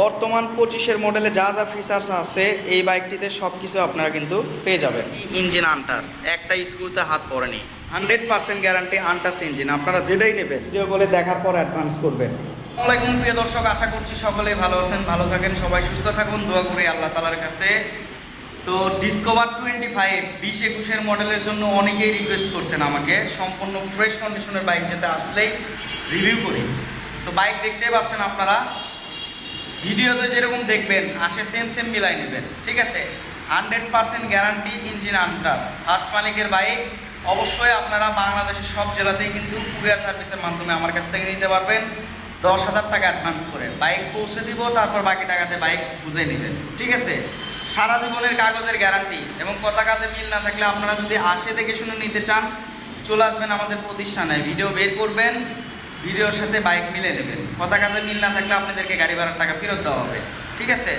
বর্তমান পঁচিশের মডেলে যা যা ফিচার্স আছে এই বাইকটিতে সব কিছু আপনারা কিন্তু পেয়ে যাবেন। ইঞ্জিন আনটাস একটা স্ক্রুতে হাত পড়েনি। Hundred percent guarantee untouched engine আপনারা যেটাই নেবেন ভিডিও বলে দেখার পর অ্যাডভান্স করবেন। আসসালামাইকুম প্রিয় দর্শক আশা করছি সকলেই ভালো আছেন ভালো থাকেন সবাই সুস্থ থাকুন দোয়া করি আল্লাহ তালার কাছে। তো ডিসকভার টোয়েন্টি ফাইভ বিশ একুশের মডেলের জন্য অনেকেই রিকোয়েস্ট করছেন আমাকে সম্পূর্ণ ফ্রেশ কন্ডিশনের বাইক যেতে আসলেই রিভিউ করি। তো বাইক দেখতেই পাচ্ছেন আপনারা ভিডিওতে যেরকম দেখবেন, আসে সেম সেম মিলাই নেবেন, ঠিক আছে? Hundred percent guarantee engine untouched first মালিকের বাইক অবশ্যই আপনারা বাংলাদেশের সব জেলাতেই কিন্তু কুরিয়ার সার্ভিসের মাধ্যমে আমার কাছ থেকে নিতে পারবেন। দশ হাজার টাকা অ্যাডভান্স করে। বাইক পৌঁছে দিব, তারপর বাকি টাকাতে বাইক বুঝে নেবেন, ঠিক আছে? সারা জীবনের কাগজের গ্যারান্টি এবং কথা কাজে মিল না থাকলে আপনারা যদি আসে দেখে শুনে নিতে চান, চলে আসবেন আমাদের প্রতিষ্ঠানে। ভিডিও বের করবেন ভিডিওর সাথে বাইক মিলে নেবেন। কথা কাজে মিল না থাকলে আপনাদেরকে গাড়ি ভাড়ার টাকা ফেরত দেওয়া হবে। ঠিক আছে?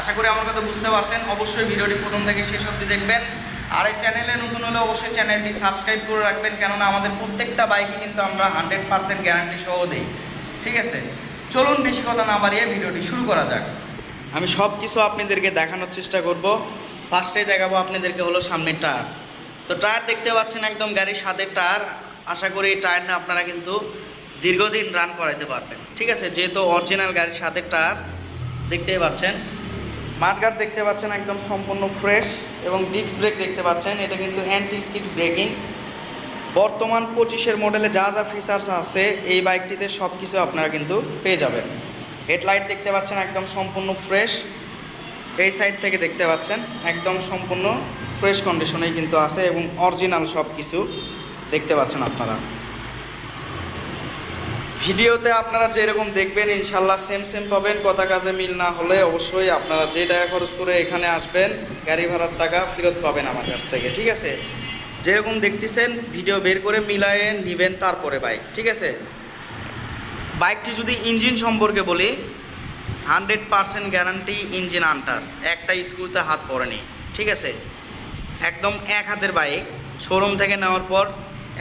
আশা করি আমার কথা বুঝতে পারছেন। অবশ্যই ভিডিওটি প্রথম থেকে শেষ অবধি দেখবেন। আর এই চ্যানেলে নতুন হলে অবশ্যই চ্যানেলটি সাবস্ক্রাইব করে রাখবেন, কেননা আমাদের প্রত্যেকটা বাইকে কিন্তু আমরা হান্ড্রেড পার্সেন্ট গ্যারান্টি সহ দিই। ঠিক আছে? চলুন বেশি কথা না বাড়িয়ে ভিডিওটি শুরু করা যাক। আমি সব কিছু আপনাদেরকে দেখানোর চেষ্টা করব। ফার্স্টেই দেখাবো আপনাদেরকে হলো সামনের টায়ার। তো টায়ার দেখতে পাচ্ছেন একদম গাড়ির সাথে টায়ার। আশা করি এই টায়ারটা আপনারা কিন্তু দীর্ঘদিন রান করাইতে পারবেন। ঠিক আছে? যেহেতু অরিজিনাল গাড়ির সাথে টায়ার দেখতেই পাচ্ছেন। মাঠগার্ড দেখতে পাচ্ছেন, একদম সম্পূর্ণ ফ্রেশ এবং ডিস্ক ব্রেক দেখতে পাচ্ছেন। এটা কিন্তু অ্যান্টি স্কিড ব্রেকিং বর্তমান পঁচিশের মডেলে যা যা ফিচার্স আছে, এই বাইকটিতে সব কিছু আপনারা কিন্তু পেয়ে যাবেন। হেডলাইট দেখতে পাচ্ছেন, একদম সম্পূর্ণ ফ্রেশ এই সাইড থেকে দেখতে পাচ্ছেন, একদম সম্পূর্ণ ফ্রেশ কন্ডিশনেই কিন্তু আছে এবং অরিজিনাল সব কিছু দেখতে পাচ্ছেন আপনারা। ভিডিওতে আপনারা যেরকম দেখবেন, ইনশাল্লাহ সেম সেম পাবেন। কথা কাজে মিল না হলে অবশ্যই আপনারা যে টাকা খরচ করে এখানে আসবেন, গাড়ি ভাড়ার টাকা ফেরত পাবেন আমার কাছ থেকে, ঠিক আছে? যেরকম দেখতেছেন, ভিডিও বের করে মিলায়ে নেবেন তারপরে বাইক ঠিক আছে? বাইকটি যদি ইঞ্জিন সম্পর্কে বলি hundred percent guarantee engine untouched একটা স্ক্রুতে হাত পড়েনি, ঠিক আছে? একদম এক হাতের বাইক শোরুম থেকে নেওয়ার পর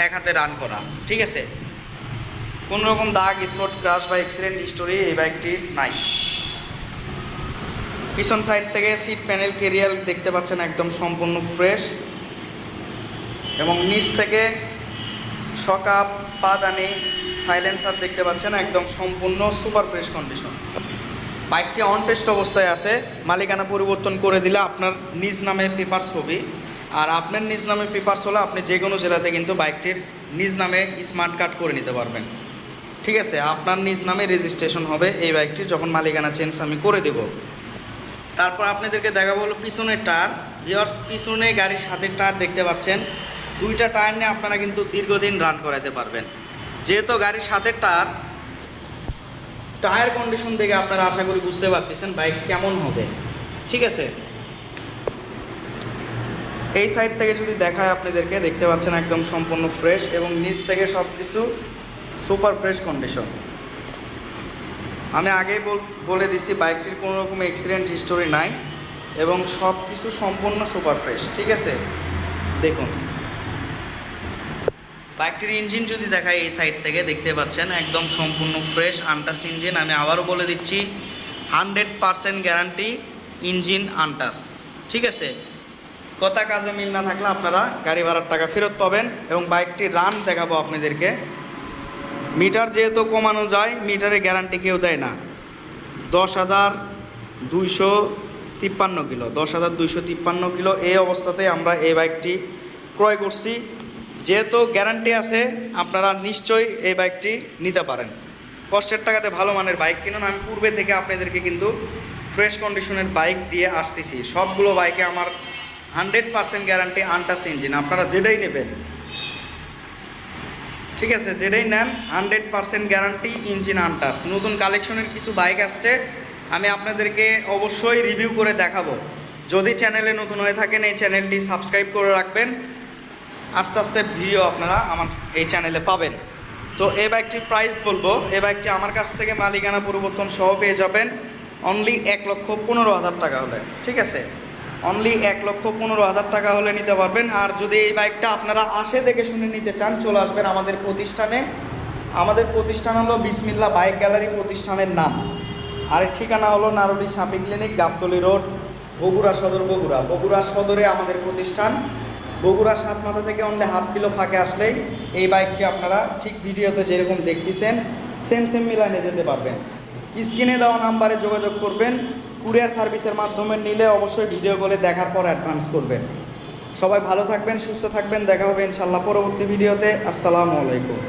এক হাতে রান করা, ঠিক আছে? কোনো রকম দাগ স্পট ক্রাশ বা অ্যাক্সিডেন্ট স্টোরি এই বাইকটির নাই। পিছন সাইড থেকে সিট প্যানেল কেরিয়াল দেখতে পাচ্ছেন একদম সম্পূর্ণ ফ্রেশ এবং নিচ থেকে সকাপ, পাদানি সাইলেন্সার দেখতে পাচ্ছেন একদম সম্পূর্ণ সুপার ফ্রেশ কন্ডিশন বাইকটি অন টেস্ট অবস্থায় আছে, মালিকানা পরিবর্তন করে দিলে আপনার নিজ নামে পেপারস হবে। আর আপনার নিজ নামে পেপারস হলে আপনি যে কোনো জেলাতে কিন্তু বাইকটির নিজ নামে স্মার্ট কার্ড করে নিতে পারবেন। ঠিক আছে, আপনার নিজ নামে রেজিস্ট্রেশন হবে এই বাইকটির যখন মালিকানা চেঞ্জ আমি করে দেব। তারপর আপনাদেরকে দেখাবো হলো পিছনের টায়ার। ভিওর্স পিছনে গাড়ির সাথে টায়ার দেখতে পাচ্ছেন। দুইটা টায়ার নিয়ে আপনারা কিন্তু দীর্ঘদিন রান করাতে পারবেন। যেহেতু গাড়ির সাথে টায়ার টায়ার কন্ডিশন দেখে আপনারা আশা করি বুঝতে পারতেছেন বাইক কেমন হবে। ঠিক আছে? এই সাইড থেকে যদি দেখায় আপনাদেরকে, দেখতে পাচ্ছেন একদম সম্পূর্ণ ফ্রেশ এবং নিচ থেকে সব কিছু সুপার ফ্রেশ কন্ডিশন। আমি আগেই বল- দিছি, বাইকটির কোনো রকম অ্যাক্সিডেন্ট হিস্টোরি নাই এবং সব কিছু সম্পূর্ণ সুপার ফ্রেশ, ঠিক আছে? দেখুন। বাইকটির ইঞ্জিন যদি দেখায় এই সাইড থেকে, দেখতে পাচ্ছেন, একদম সম্পূর্ণ ফ্রেশ, আনটাস ইঞ্জিন। আমি আবারও বলে দিচ্ছি, hundred percent guarantee engine untouched, ঠিক আছে? কথা কাজে মিল না থাকলে আপনারা গাড়ি ভাড়ার টাকা ফেরত পাবেন এবং বাইকটি রান দেখাবো আপনাদেরকে। মিটার যেহেতু কমানো যায় মিটারে গ্যারান্টি কেউ দেয় না। দশ হাজার দুইশো তিপ্পান্ন কিলো, দশ হাজার দুইশো তিপ্পান্ন কিলো এই অবস্থাতে আমরা এই বাইকটি ক্রয় করছি। যেহেতু গ্যারান্টি আছে, আপনারা নিশ্চয়ই এই বাইকটি নিতে পারেন। কষ্টের টাকাতে ভালো মানের বাইক কিনুন। আমি পূর্বে থেকে আপনাদেরকে কিন্তু ফ্রেশ কন্ডিশনের বাইক দিয়ে আসতেছি। সবগুলো বাইকে আমার hundred percent guarantee untouched engine আপনারা যেটাই নেবেন ঠিক আছে, যেটাই নেন hundred percent guarantee engine untouched নতুন কালেকশনের কিছু বাইক আসছে, আমি আপনাদেরকে অবশ্যই রিভিউ করে দেখাবো। যদি চ্যানেলে নতুন হয়ে থাকেন, এই চ্যানেলটি সাবস্ক্রাইব করে রাখবেন। আস্তে আস্তে ভিডিও আপনারা আমার এই চ্যানেলে পাবেন। তো এই বাইকটির প্রাইস বলব এই বাইকটি আমার কাছ থেকে মালিকানা পরিবর্তন সহ পেয়ে যাবেন। অনলি এক লক্ষ পনেরো হাজার টাকা হলে, ঠিক আছে? অনলি এক লক্ষ পনেরো হাজার টাকা হলে নিতে পারবেন। আর যদি এই বাইকটা আপনারা আসে দেখে শুনে নিতে চান, চলে আসবেন আমাদের প্রতিষ্ঠানে। আমাদের প্রতিষ্ঠান হলো বিসমিল্লা বাইক গ্যালারি প্রতিষ্ঠানের নাম। আরেক ঠিকানা হলো নারুলি সাপি ক্লিনিক, গাবতলি রোড, বগুড়া সদর বগুড়া। বগুড়া সদরে আমাদের প্রতিষ্ঠান। বগুড়া সাত মাথা থেকে অনলি হাফ কিলো ফাঁকে আসলেই এই বাইকটি আপনারা ঠিক ভিডিওতে যেরকম দেখতেছেন সেম সেম মিলানে যেতে পারবেন। স্ক্রিনে দেওয়া নাম্বারে যোগাযোগ করবেন, কুরিয়ার সার্ভিসের মাধ্যমে নিলে অবশ্যই ভিডিও কলে দেখার পর অ্যাডভান্স করবেন। সবাই ভালো থাকবেন, সুস্থ থাকবেন, দেখা হবে ইনশাল্লাহ পরবর্তী ভিডিওতে। আসসালামু আলাইকুম।